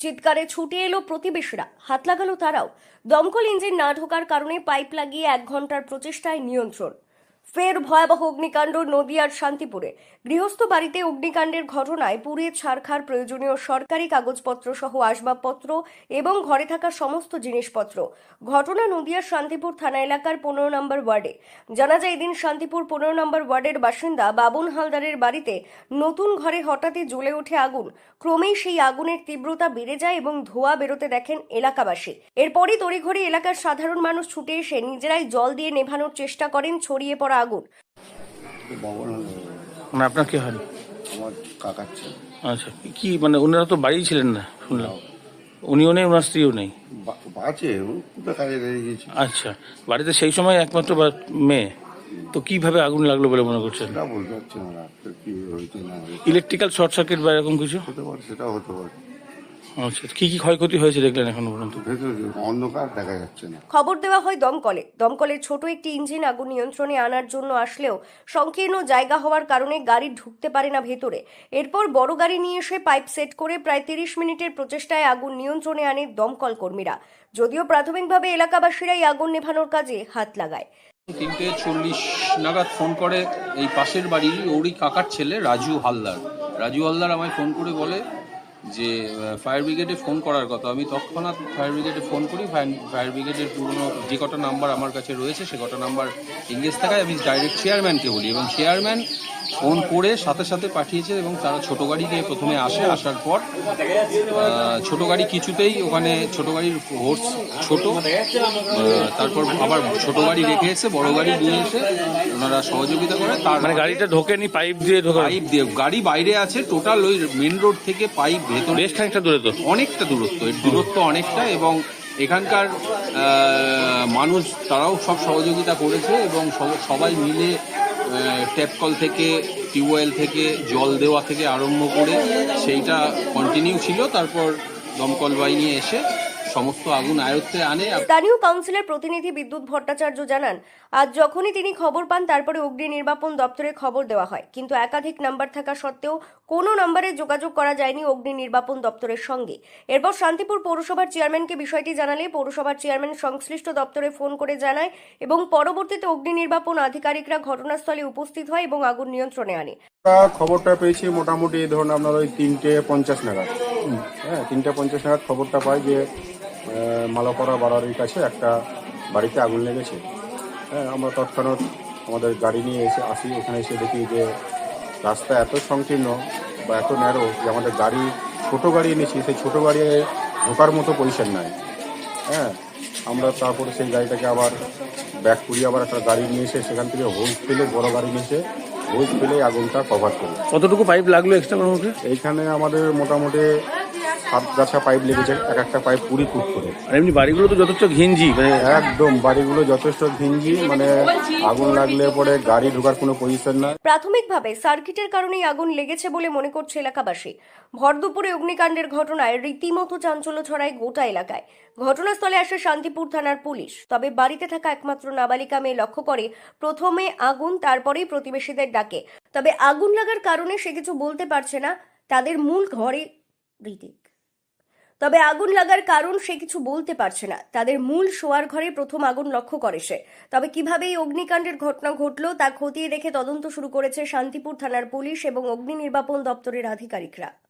চিৎকারে ছুটে এলো প্রতিবেশীরা। হাত লাগালো তারাও। দমকল ইঞ্জিন না ঢোকার কারণে পাইপ লাগিয়ে এক ঘণ্টার প্রচেষ্টায় নিয়ন্ত্রণ। ফের ভয়াবহ অগ্নিকাণ্ড নদিয়ার শান্তিপুরে। গৃহস্থ বাড়িতে অগ্নিকাণ্ডের ঘটনায় পুড়ে ছারখার, প্রয়োজনীয় সরকারি কাগজপত্র সহ আসবাবপত্র এবং ঘরে থাকা সমস্ত জিনিসপত্র। ঘটনা নদিয়ার শান্তিপুর থানা এলাকার পনেরো নম্বর ওয়ার্ডে। জানা যায়, এদিন শান্তিপুর পনেরো নম্বর ওয়ার্ডের বাসিন্দা বাবুন হালদারের বাড়িতে নতুন ঘরে হঠাৎই জ্বলে ওঠে আগুন। ক্রমেই সেই আগুনের তীব্রতা বেড়ে যায় এবং ধোয়া বেরোতে দেখেন এলাকাবাসী। এরপরই তড়িঘড়ি এলাকার সাধারণ মানুষ ছুটে এসে নিজেরাই জল দিয়ে নেভানোর চেষ্টা করেন, ছড়িয়ে পড়া আগুন। মানে আপনার কি হয়? আমার কাকার ছেলে। আচ্ছা কি মানে ওনারা তো বাড়ি ছিলেন না শুনলাম। উনিও নেই ওনার স্ত্রীও নেই? বা- বাঁচে কোথায় কাজে লেগে গেছে আচ্ছা বাড়িতে সেই সময় একমাত্র মেয়ে। তো কীভাবে আগুন লাগল বলে মনে করছেন? সেটা বলতে পারছি না কি হয়েছে না ইলেকট্রিক্যাল শর্ট সার্কিট বা এরকম কিছু? হতে পারে সেটাও হতে পারে। আচ্ছা কি কি ক্ষয়ক্ষতি হয়েছে দেখলেন এখন পর্যন্ত? ভেতরে অন্ধকার দেখা যাচ্ছে না। খবর দেওয়া হয় দমকলে। দমকলের ছোট একটি ইঞ্জিন আগুন নিয়ন্ত্রণে আনার জন্য আসলেও সংকীর্ণ জায়গা হওয়ার কারণে গাড়ি ঢুকতে পারে না ভেতরে। এরপর বড় গাড়ি নিয়ে এসে পাইপ সেট করে প্রায় তিরিশ মিনিটের প্রচেষ্টায় আগুন নিয়ন্ত্রণে আনে দমকল কর্মীরা। যদিও প্রাথমিকভাবে এলাকাবাসীরাই আগুন নেভানোর কাজে হাত লাগায়। তিনটে চল্লিশ নাগাদ ফোন করে এই পাশের বাড়ির ওরই কাকার ছেলে রাজু হালদার। রাজু হালদার আমায় ফোন করে বলে যে ফায়ার ব্রিগেডে ফোন করার কথা। আমি তৎক্ষণাৎ ফায়ার ব্রিগেডে ফোন করি। ফায়ার ব্রিগেডের পুরনো যে কটা নাম্বার আমার কাছে রয়েছে সে কটা নাম্বার ইংরেজ থাকায় আমি ডাইরেক্ট চেয়ারম্যানকে বলি এবং চেয়ারম্যান ফোন করে সাথে সাথে পাঠিয়েছে এবং তারা ছোটো গাড়ি নিয়ে প্রথমে আসে। আসার পর ছোটো গাড়ি কিছুতেই ওখানে ছোটো গাড়ির হোর্স ছোট তারপর আবার ছোট গাড়ি রেখে এসে বড় গাড়ি নিয়ে এসে ওনারা সহযোগিতা করে। তার মানে গাড়িটা ঢোকেনি পাইপ দিয়ে ঢোকা পাইপ দিয়ে। গাড়ি বাইরে আছে। টোটাল ওই মেন রোড থেকে পাইপ ভেতরে বেশ খানিকটা দূরে তো অনেকটা দূরত্ব। এর দূরত্ব অনেকটা এবং এখানকার মানুষ তারাও সব সহযোগিতা করেছে এবং সব- সবাই মিলে ট্যাপ কল থেকে টিউবওয়েল থেকে জল দেওয়া থেকে আরম্ভ করে সেইটা কন্টিনিউ ছিল। তারপর দমকল বাহিনী এসে সমস্ত আগুন আয়ত্তে আনে স্থানীয় কাউন্সিলের প্রতিনিধি বিদ্যুৎ ভট্টাচার্য জানান আজ যখনই তিনি খবর পান তারপরে অগ্নি নির্বাপন দপ্তরে খবর দেওয়া হয়। কিন্তু একাধিক নাম্বার থাকা সত্ত্বেও কোনো নম্বরে যোগাযোগ করা যায়নি অগ্নি নির্বাপন দপ্তরের সঙ্গে। এরপর শান্তিপুর পৌরসভার চেয়ারম্যানকে বিষয়টি জানালে পৌরসভার চেয়ারম্যান সংশ্লিষ্ট দপ্তরে ফোন করে জানায় এবং পরবর্তীতে অগ্নি নির্বাপন আধিকারিকরা ঘটনাস্থলে উপস্থিত হয় এবং আগুন নিয়ন্ত্রণে আনে। খবরটা পেয়েছি মোটামুটি ধরুন আপনার ওই তিনটে পঞ্চাশ নাগাদ। হ্যাঁ তিনটে পঞ্চাশ নাগাদ খবরটা পাই যে মালাপাড়া বাড়ারির কাছে একটা বাড়িতে আগুন লেগেছে। হ্যাঁ আমরা তৎক্ষণাৎ আমাদের গাড়ি নিয়ে এসে আসি। এখানে এসে দেখি যে রাস্তা এত সংকীর্ণ বা এত ন্যারো যে আমাদের গাড়ি ছোট গাড়ি এনেছি সেই ছোট গাড়ি ঢোকার মতো পজিশন নাই। হ্যাঁ আমরা তারপরে সেই গাড়িটাকে আবার ব্যাক করিয়ে আবার একটা গাড়ি নিয়ে এসে সেখান থেকে হোজ ফেলে বড় গাড়ি নিয়ে এসে হোজ ফেলে আগুনটা কভার করি। কতটুকু পাইপ লাগল এক্সট্রা এইখানে আমাদের মোটামুটি সাত গাছা পাইপ লেগেছে এক একটা পাইপ কুড়ি ফুট করে। আর এমনি বাড়িগুলো তো যথেষ্ট ঘিঞ্জি মানে একদম বাড়িগুলো যথেষ্ট ভিঞ্জি মানে আগুন লাগলে পরে গাড়ি ঢোকার কোনো পজিশন নাই। প্রাথমিকভাবে সার্কিটের কারণেই আগুন লেগেছে বলে মনে করছে এলাকাবাসী। ভর দুপুরে অগ্নিকাণ্ডের ঘটনায় রীতিমতো চাঞ্চল্য ছড়ায় গোটা এলাকায়। ঘটনাস্থলে আসে শান্তিপুর থানার পুলিশ। তবে বাড়িতে থাকা একমাত্র নাবালিকা মেয়ে লক্ষ্য করে প্রথমে আগুন তারপরেই প্রতিবেশীদের ডাকে। তবে আগুন লাগার কারণে সে কিছু বলতে পারছে না। তাদের মূল ঘরে ঋতিক তবে আগুন লাগার কারণ সে কিছু বলতে পারছে না। তাদের মূল শোয়ার ঘরে প্রথম আগুন লক্ষ্য করে সে। তবে কীভাবে এই অগ্নিকাণ্ডের ঘটনা ঘটল তা খতিয়ে দেখে তদন্ত শুরু করেছে শান্তিপুর থানার পুলিশ এবং অগ্নি নির্বাপন দপ্তরের আধিকারিকরা।